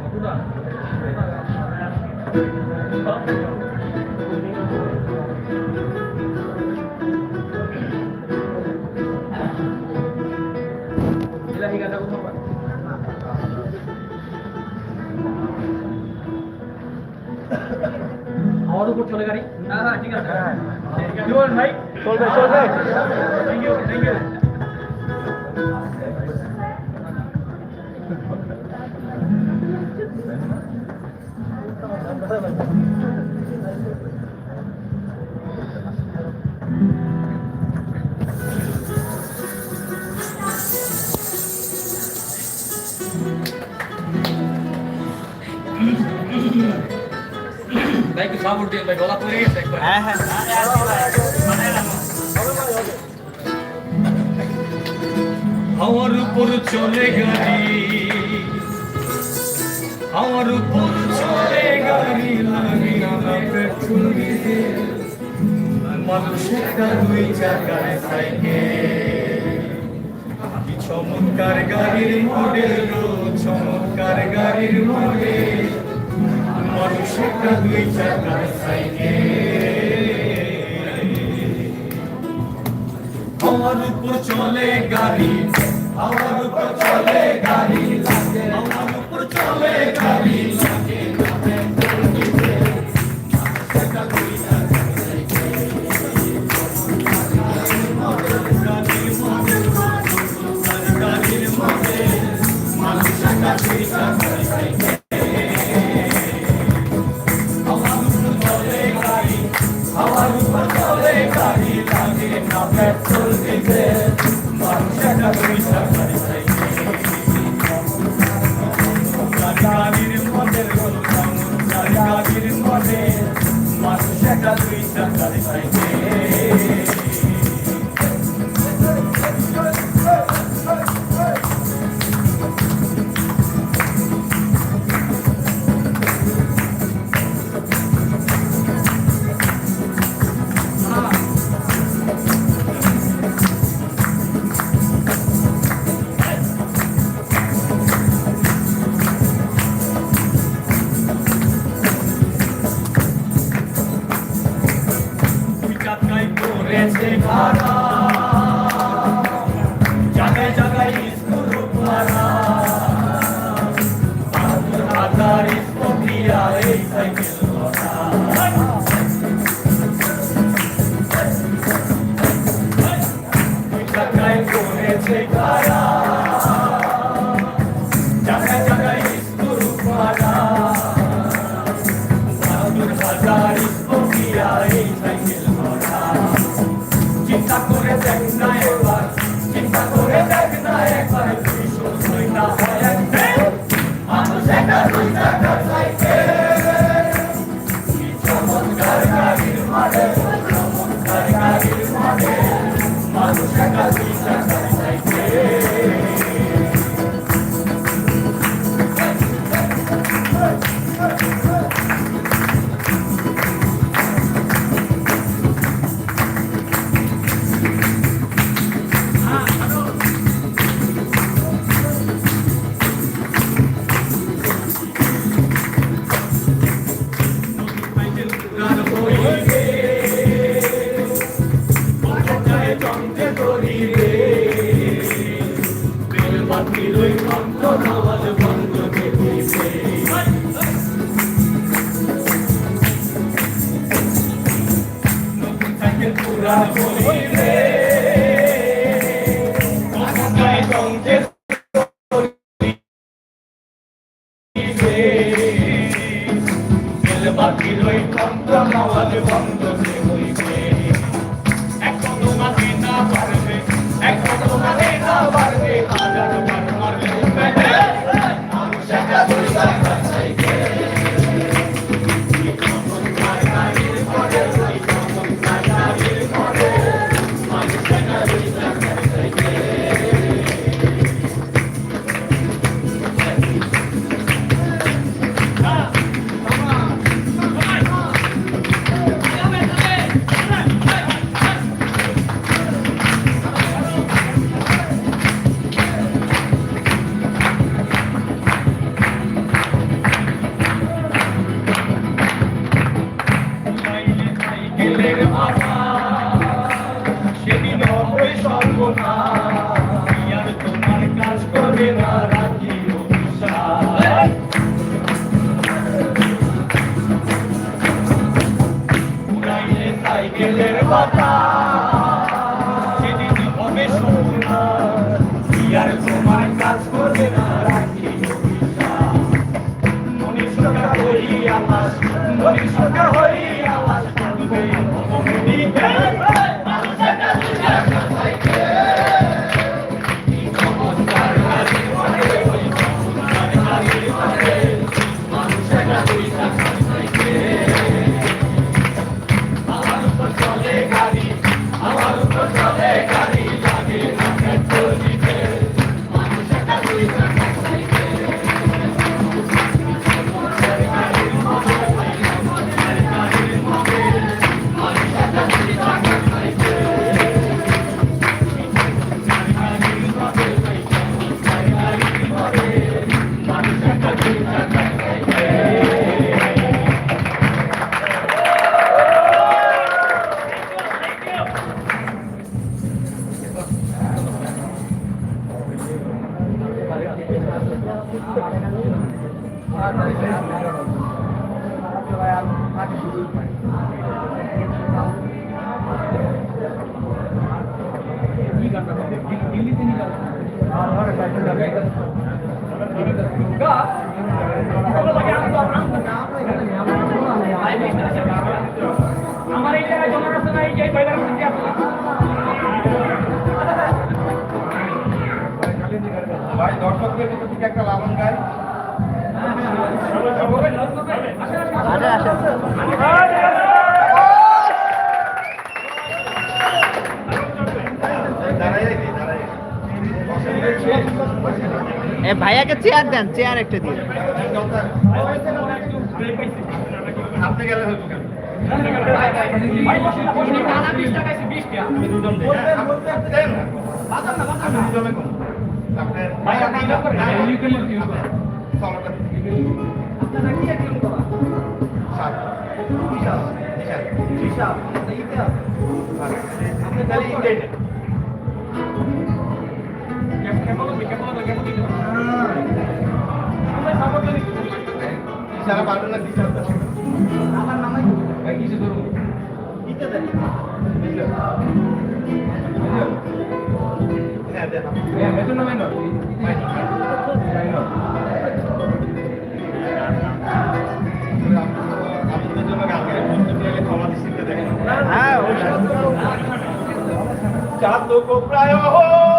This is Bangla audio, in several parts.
কতটা ইলাহি গানটা কোথাও পাই? আমার উপর চলে গাড়ি? হ্যাঁ হ্যাঁ ঠিক আছে। বলেন ভাই। চলবে চলবে। থ্যাংক ইউ থ্যাংক ইউ ভাই কি সাপোর্ট দিয়ে ভাই আমার উপর চলে গাড়ি। আমার উপর চলে গাড়ি, লাগি না পেট্রোল ডিজেল মানুষ একটা দুই চাকার সাইকেল চমৎকার গাড়ির মডেল চমৎকার গাড়ির মডেল মানুষ একটা দুই চাকার সাইকেল আমার উপর চলে গাড়ি আমার উপর Obrigado por. আমার এই জায়গায় এই যে বাইরে ভাই দর্শকদের কিন্তু ঠিক একটা লালন গায় আসেন। আসেন এ ভাইয়াকে চেয়ার দেন চেয়ার একটা দিন আপনার সারা পারবে না প্রায়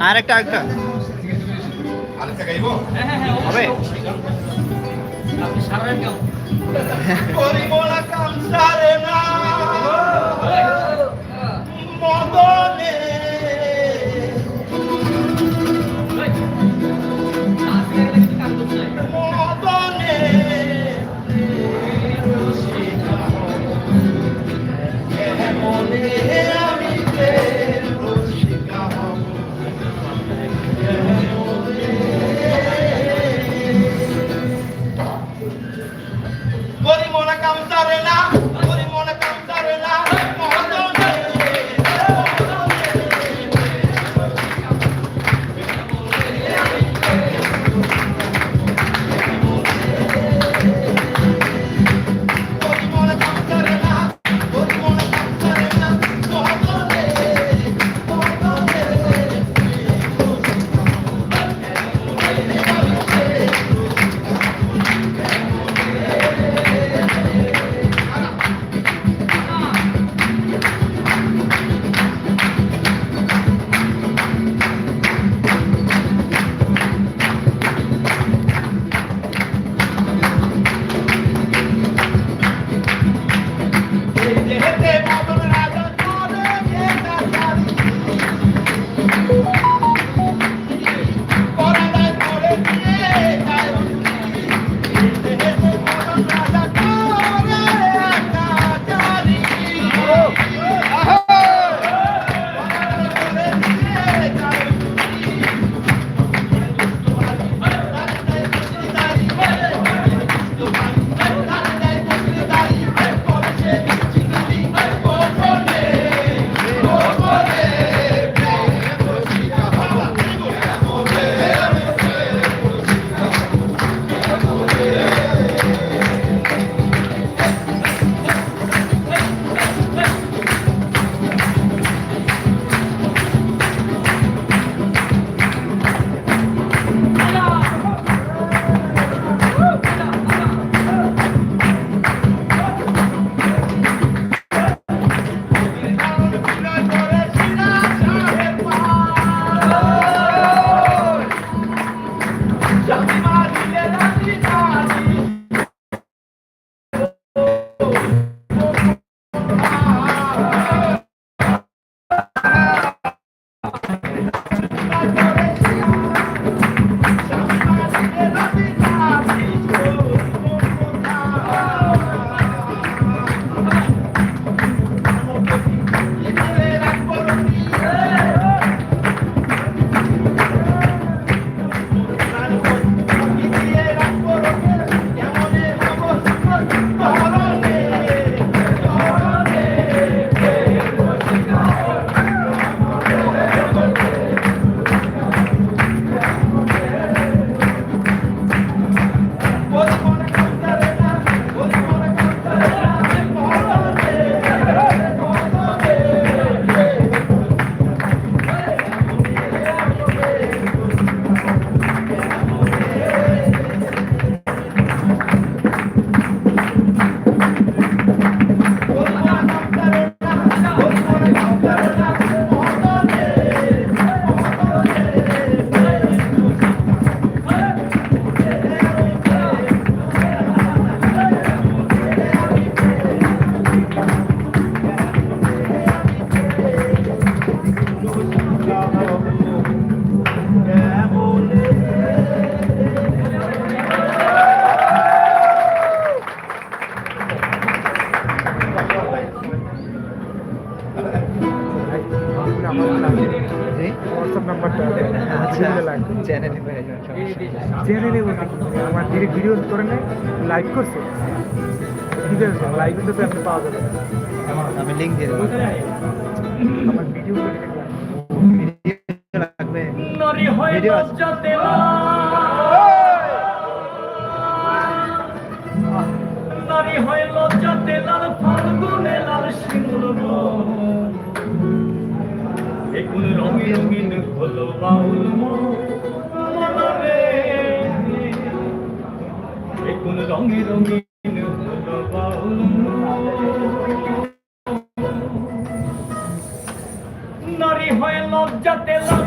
আরেকটা আরেকটা আরেকটা। হবে? মদনে হোয়াটসঅ্যাপ নাম্বারটা চ্যানেলে নেব আমার ডিরেক্ট ভিডিও করে নেয় লাইক করছে ঠিক আছে লাইক তো আপনি পাওয়া যাবে আমি লিঙ্ক ফাল্গুনে লাল সিংহ এখন রঙে রঙিন হলো বাউল মনরে এখন রঙে রঙিন হলো বাউল নারী হয় লজ্জাতে লাল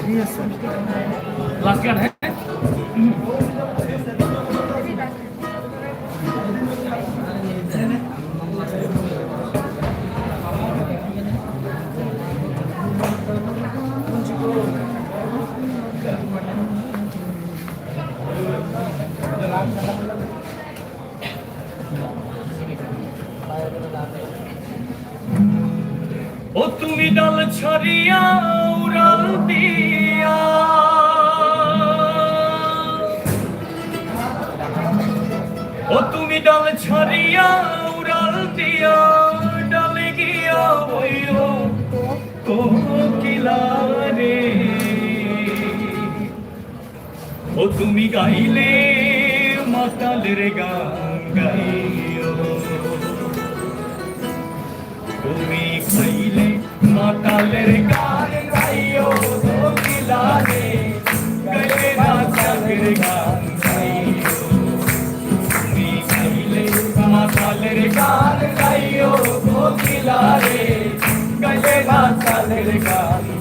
লাইভই আছে ও তুমি গাইলে মাতালের গান গাইও। তুমি খাইলে মাতালের গান গাইও। কোকিলা রে গলে মাতালের গান গাইও। তুমি খাইলে মাতালের গান গাইও। কোকিলা রে গলে মাতালের গান